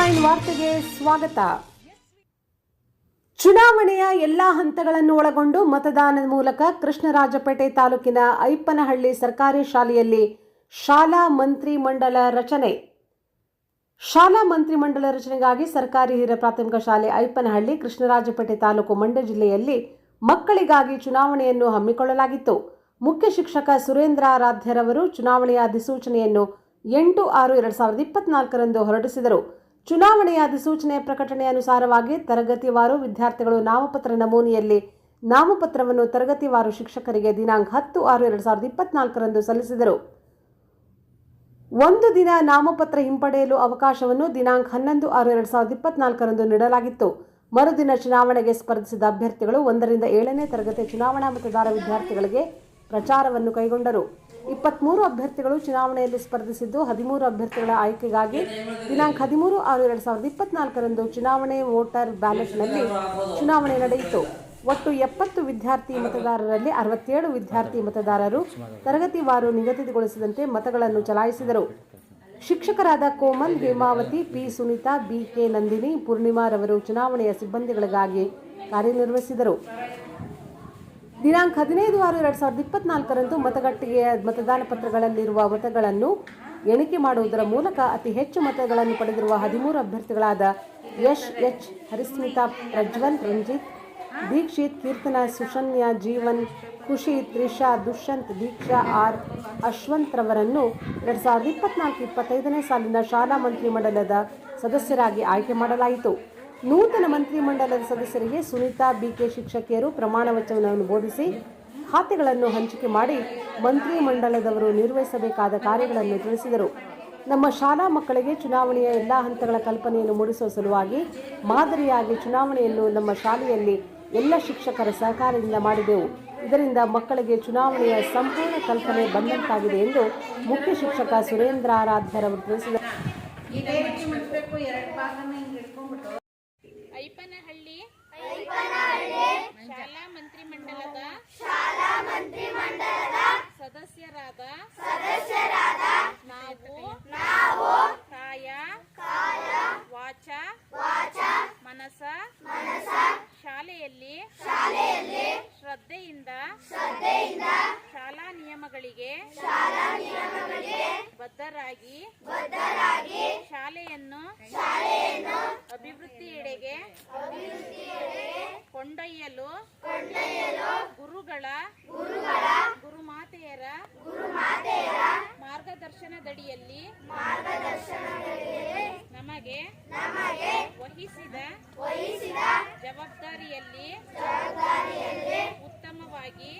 ಸ್ವಾಗತ. ಚುನಾವಣೆಯ ಎಲ್ಲಾ ಹಂತಗಳನ್ನು ಒಳಗೊಂಡು ಮತದಾನದ ಮೂಲಕ ಕೃಷ್ಣರಾಜಪೇಟೆ ತಾಲೂಕಿನ ಐಪ್ಪನಹಳ್ಳಿ ಸರ್ಕಾರಿ ಶಾಲೆಯಲ್ಲಿ ಶಾಲಾ ಮಂತ್ರಿ ಮಂಡಲ ರಚನೆ. ಶಾಲಾ ಮಂತ್ರಿಮಂಡಲ ರಚನೆಗಾಗಿ ಸರ್ಕಾರಿ ಹಿರಿಯ ಪ್ರಾಥಮಿಕ ಶಾಲೆ ಐಪ್ಪನಹಳ್ಳಿ, ಕೃಷ್ಣರಾಜಪೇಟೆ ತಾಲೂಕು ಮಂಡ್ಯ ಜಿಲ್ಲೆಯಲ್ಲಿ ಮಕ್ಕಳಿಗಾಗಿ ಚುನಾವಣೆಯನ್ನು ಹಮ್ಮಿಕೊಳ್ಳಲಾಗಿತ್ತು. ಮುಖ್ಯ ಶಿಕ್ಷಕ ಸುರೇಂದ್ರ ಆರಾಧ್ಯರವರು ಚುನಾವಣೆಯ ಅಧಿಸೂಚನೆಯನ್ನು ಎಂಟು ಆರು ಎರಡು ಸಾವಿರದ ಇಪ್ಪತ್ನಾಲ್ಕರಂದು ಹೊರಡಿಸಿದರು. ಚುನಾವಣೆಯ ಅಧಿಸೂಚನೆ ಪ್ರಕಟಣೆ ಅನುಸಾರವಾಗಿ ತರಗತಿವಾರು ವಿದ್ಯಾರ್ಥಿಗಳು ನಾಮಪತ್ರ ನಮೂನೆಯಲ್ಲಿ ನಾಮಪತ್ರವನ್ನು ತರಗತಿವಾರು ಶಿಕ್ಷಕರಿಗೆ ದಿನಾಂಕ ಹತ್ತು ಆರು ಎರಡು ಸಾವಿರದ ಇಪ್ಪತ್ನಾಲ್ಕರಂದು ಸಲ್ಲಿಸಿದರು. ಒಂದು ದಿನ ನಾಮಪತ್ರ ಹಿಂಪಡೆಯಲು ಅವಕಾಶವನ್ನು ದಿನಾಂಕ ಹನ್ನೊಂದು ಆರು ಎರಡು ಸಾವಿರದ ಇಪ್ಪತ್ನಾಲ್ಕರಂದು ನೀಡಲಾಗಿತ್ತು. ಮರುದಿನ ಚುನಾವಣೆಗೆ ಸ್ಪರ್ಧಿಸಿದ ಅಭ್ಯರ್ಥಿಗಳು ಒಂದರಿಂದ ಏಳನೇ ತರಗತಿ ಚುನಾವಣಾ ಮತದಾರ ವಿದ್ಯಾರ್ಥಿಗಳಿಗೆ ಪ್ರಚಾರವನ್ನು ಕೈಗೊಂಡರು. ಇಪ್ಪತ್ಮೂರು ಅಭ್ಯರ್ಥಿಗಳು ಚುನಾವಣೆಯಲ್ಲಿ ಸ್ಪರ್ಧಿಸಿದ್ದು ಹದಿಮೂರು ಅಭ್ಯರ್ಥಿಗಳ ಆಯ್ಕೆಗಾಗಿ ದಿನಾಂಕ ಹದಿಮೂರು ಆರು ಎರಡು ಸಾವಿರದ ಇಪ್ಪತ್ನಾಲ್ಕರಂದು ಚುನಾವಣೆ ವೋಟರ್ ಬ್ಯಾಲೆಟ್ನಲ್ಲಿ ಚುನಾವಣೆ ನಡೆಯಿತು. ಒಟ್ಟು ಎಪ್ಪತ್ತು ವಿದ್ಯಾರ್ಥಿ ಮತದಾರರಲ್ಲಿ ಅರವತ್ತೇಳು ವಿದ್ಯಾರ್ಥಿ ಮತದಾರರು ತರಗತಿವಾರು ನಿಗದಿಗೊಳಿಸಿದಂತೆ ಮತಗಳನ್ನು ಚಲಾಯಿಸಿದರು. ಶಿಕ್ಷಕರಾದ Komal, Hemavathi, P Sunitha, B K Nandini, ಪೂರ್ಣಿಮಾರವರು ಚುನಾವಣೆಯ ಸಿಬ್ಬಂದಿಗಳಿಗಾಗಿ ಕಾರ್ಯನಿರ್ವಹಿಸಿದರು. ದಿನಾಂಕ ಹದಿನೈದು ಆರು ಎರಡು ಸಾವಿರದ ಇಪ್ಪತ್ನಾಲ್ಕರಂದು ಮತಗಟ್ಟೆಯ ಮತದಾನ ಪತ್ರಗಳಲ್ಲಿರುವ ಮತಗಳನ್ನು ಎಣಿಕೆ ಮಾಡುವುದರ ಮೂಲಕ ಅತಿ ಹೆಚ್ಚು ಮತಗಳನ್ನು ಪಡೆದಿರುವ ಹದಿಮೂರು ಅಭ್ಯರ್ಥಿಗಳಾದ ಯಶ್ ಎಚ್ ಹರಿಸ್ಮಿತಾ, ಪ್ರಜ್ವಲ್, ರಂಜಿತ್, ದೀಕ್ಷಿತ್, ಕೀರ್ತನ, ಸುಶನ್ಯ, ಜೀವನ್ ಖುಷಿ ತ್ರಿಷಾ, ದುಷ್ಯಂತ್, ದೀಕ್ಷಾ, ಆರ್ ಅಶ್ವಂತ್ ರವರನ್ನು ಎರಡು ಸಾವಿರದ ಇಪ್ಪತ್ನಾಲ್ಕು ಇಪ್ಪತ್ತೈದನೇ ಸಾಲಿನ ಶಾಲಾ ಮಂತ್ರಿಮಂಡಲದ ಸದಸ್ಯರಾಗಿ ಆಯ್ಕೆ ಮಾಡಲಾಯಿತು. ನೂತನ ಮಂತ್ರಿಮಂಡಲದ ಸದಸ್ಯರಿಗೆ ಸುನೀತಾ ಬಿಕೆ ಶಿಕ್ಷಕಿಯರು ಪ್ರಮಾಣ ವಚನವನ್ನು ಬೋಧಿಸಿ ಖಾತೆಗಳನ್ನು ಹಂಚಿಕೆ ಮಾಡಿ ಮಂತ್ರಿಮಂಡಲದವರು ನಿರ್ವಹಿಸಬೇಕಾದ ಕಾರ್ಯಗಳನ್ನು ತಿಳಿಸಿದರು. ನಮ್ಮ ಶಾಲಾ ಮಕ್ಕಳಿಗೆ ಚುನಾವಣೆಯ ಎಲ್ಲ ಹಂತಗಳ ಕಲ್ಪನೆಯನ್ನು ಮೂಡಿಸುವ ಸಲುವಾಗಿ ಮಾದರಿಯಾಗಿ ಚುನಾವಣೆಯನ್ನು ನಮ್ಮ ಶಾಲೆಯಲ್ಲಿ ಎಲ್ಲ ಶಿಕ್ಷಕರ ಸಹಕಾರದಿಂದ ಮಾಡಿದೆವು. ಇದರಿಂದ ಮಕ್ಕಳಿಗೆ ಚುನಾವಣೆಯ ಸಂಪೂರ್ಣ ಕಲ್ಪನೆ ಬಂದಂತಾಗಿದೆ ಎಂದು ಮುಖ್ಯ ಶಿಕ್ಷಕ ಸುರೇಂದ್ರ ಆರಾಧ್ಯರವರು ತಿಳಿಸಿದರು. ಐಪನಹಳ್ಳಿ. ಶಾಲಾ ಮಂತ್ರಿ ಮಂಡಲದ ಶಾಲಾ ಮಂತ್ರಿ ಮಂಡಲದ ಸದಸ್ಯರಾದ? ಸದಸ್ಯರಾದ. ನಾವು ನಾವು. ಕಾಯ. ವಾಚ. ಮನಸ. ಮನಸ. ಶ್ರದ್ಧೆಯಿಂದ ಬದ್ಧರಾಗಿ ಶಾಲೆಯನ್ನು ಶಾಲೆಯನ್ನು ಅಭಿವೃದ್ಧಿಯೆಡೆಗೆ ಕೊಂಡೊಯ್ಯಲು ಗುರುಗಳ ಗುರುಗಳ ಗುರುಮಾತೆಯರ ಮಾರ್ಗದರ್ಶನದಡಿಯಲ್ಲಿ ನಮಗೆ ನಮಗೆ ವಹಿಸಿದ ಜವಾಬ್ದಾರಿಯಲ್ಲಿ ಉತ್ತಮವಾಗಿ